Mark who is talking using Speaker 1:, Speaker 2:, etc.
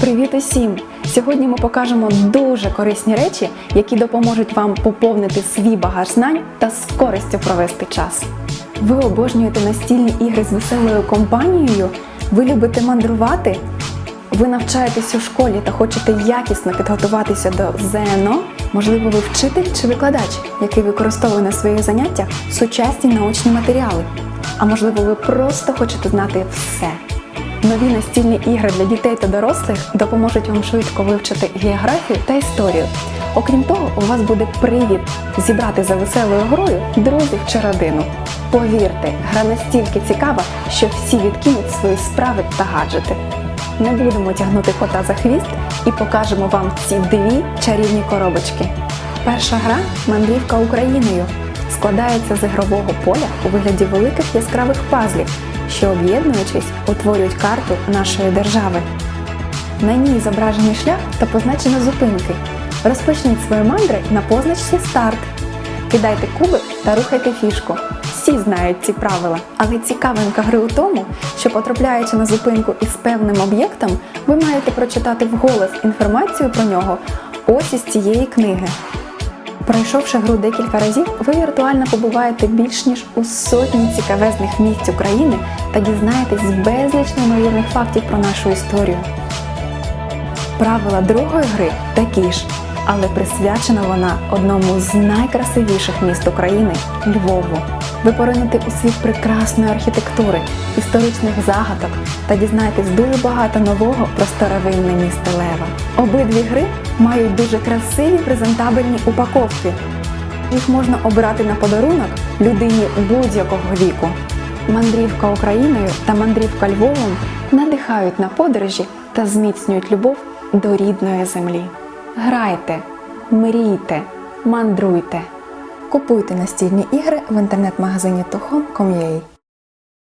Speaker 1: Привіт усім! Сьогодні ми покажемо дуже корисні речі, які допоможуть вам поповнити свій багаж знань та з користю провести час. Ви обожнюєте настільні ігри з веселою компанією? Ви любите мандрувати? Ви навчаєтесь у школі та хочете якісно підготуватися до ЗНО? Можливо, ви вчитель чи викладач, який використовує на своїх заняттях сучасні научні матеріали. А можливо, ви просто хочете знати все. Нові настільні ігри для дітей та дорослих допоможуть вам швидко вивчити географію та історію. Окрім того, у вас буде привід зібрати за веселою грою друзів чи родину. Повірте, гра настільки цікава, що всі відкинуть свої справи та гаджети. Не будемо тягнути кота за хвіст і покажемо вам ці дві чарівні коробочки. Перша гра мандрівка Україною складається з ігрового поля у вигляді великих яскравих пазлів, що об'єднуючись утворюють карту нашої держави. На ній зображений шлях та позначено зупинки. Розпочніть свої мандри на позначці старт. Кидайте кубик та рухайте фішку. Всі знають ці правила, але цікавинка гри у тому, що потрапляючи на зупинку із певним об'єктом, ви маєте прочитати вголос інформацію про нього ось із цієї книги. Пройшовши гру декілька разів, ви віртуально побуваєте більш ніж у сотні цікавезних місць України та дізнаєтесь безліч неймовірних фактів про нашу історію. Правила другої гри такі ж, але присвячена вона одному з найкрасивіших міст України Львову. Ви поринете у світ прекрасної архітектури, історичних загадок та дізнаєтесь дуже багато нового про старовинне місто Лева. Обидві гри мають дуже красиві презентабельні упаковки. Їх можна обрати на подарунок людині будь-якого віку. Мандрівка Україною та мандрівка Львовом надихають на подорожі та зміцнюють любов до рідної землі. Грайте, мрійте, мандруйте. Купуйте настільні ігри в інтернет-магазині Тухом.com.ua